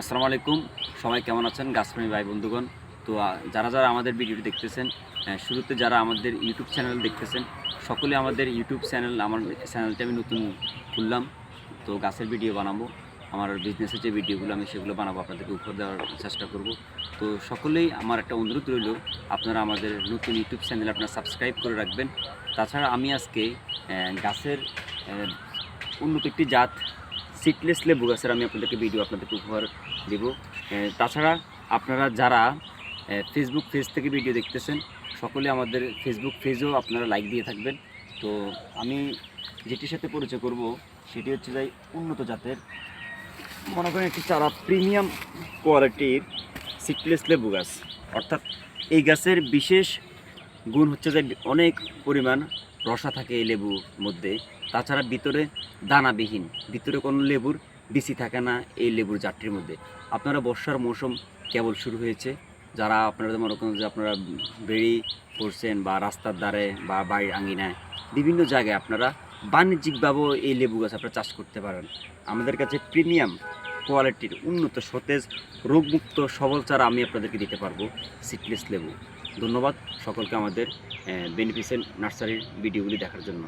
আসসালামু আলাইকুম। সবাই কেমন আছেন? গাছপ্রেমী ভাই, বন্ধুগণ। তো যারা যারা আমাদের ভিডিওটি দেখতেছেন শুরুতে যারা আমাদের ইউটিউব চ্যানেল দেখতেছেন, সকলে আমাদের ইউটিউব চ্যানেল আমার চ্যানেলটি আমি নতুন খুললাম। তো, গাছের ভিডিও বানাবো। আমার বিজনেসের যে ভিডিওগুলো আমি সেগুলো বানাবো। আপনাদেরকে উপহার দেওয়ার চেষ্টা করব। তো, সকলেই আমার একটা অনুরোধ রইল, আপনারা আমাদের নতুন ইউটিউব চ্যানেল আপনারা সাবস্ক্রাইব করে রাখবেন। তাছাড়া আমি আজকে গাছের উন্নত একটি জাত সিটলেস লেবু গাছের আমি আপনাদেরকে ভিডিও আপনাদেরকে উপহার দেব। তাছাড়া আপনারা যারা ফেসবুক পেজ থেকে ভিডিও দেখতেছেন, সকলে আমাদের ফেসবুক পেজও আপনারা লাইক দিয়ে থাকবেন। তো আমি যেটির সাথে পরিচয় করব, সেটি হচ্ছে যাই উন্নত জাতের, মনে করেন একটি চারা প্রিমিয়াম কোয়ালিটির সিটলেস লেবু গাছ। অর্থাৎ এই গাছের বিশেষ গুণ হচ্ছে যে অনেক পরিমাণ রসা থাকে এই লেবুর মধ্যে। তাছাড়া ভিতরে দানাবিহীন, ভিতরে কোনো লেবুর বিসি থাকে না এই লেবুর জাতটির মধ্যে। আপনারা বর্ষার মৌসুম কেবল শুরু হয়েছে। যারা আপনারা মনে করেন যে আপনারা বেড়ি করছেন বা রাস্তার ধারে বা বাড়ির আঙ্গিনায় বিভিন্ন জায়গায় আপনারা বাণিজ্যিকভাবেও এই লেবু গাছ আপনারা চাষ করতে পারেন। আমাদের কাছে প্রিমিয়াম কোয়ালিটির উন্নত সতেজ, রোগমুক্ত, সবল চারা আমি আপনাদেরকে দিতে পারব, সিটলেস লেবু। ধন্যবাদ সকলকে আমাদের বেনিফিসেন্ট নার্সারির ভিডিওগুলি দেখার জন্য।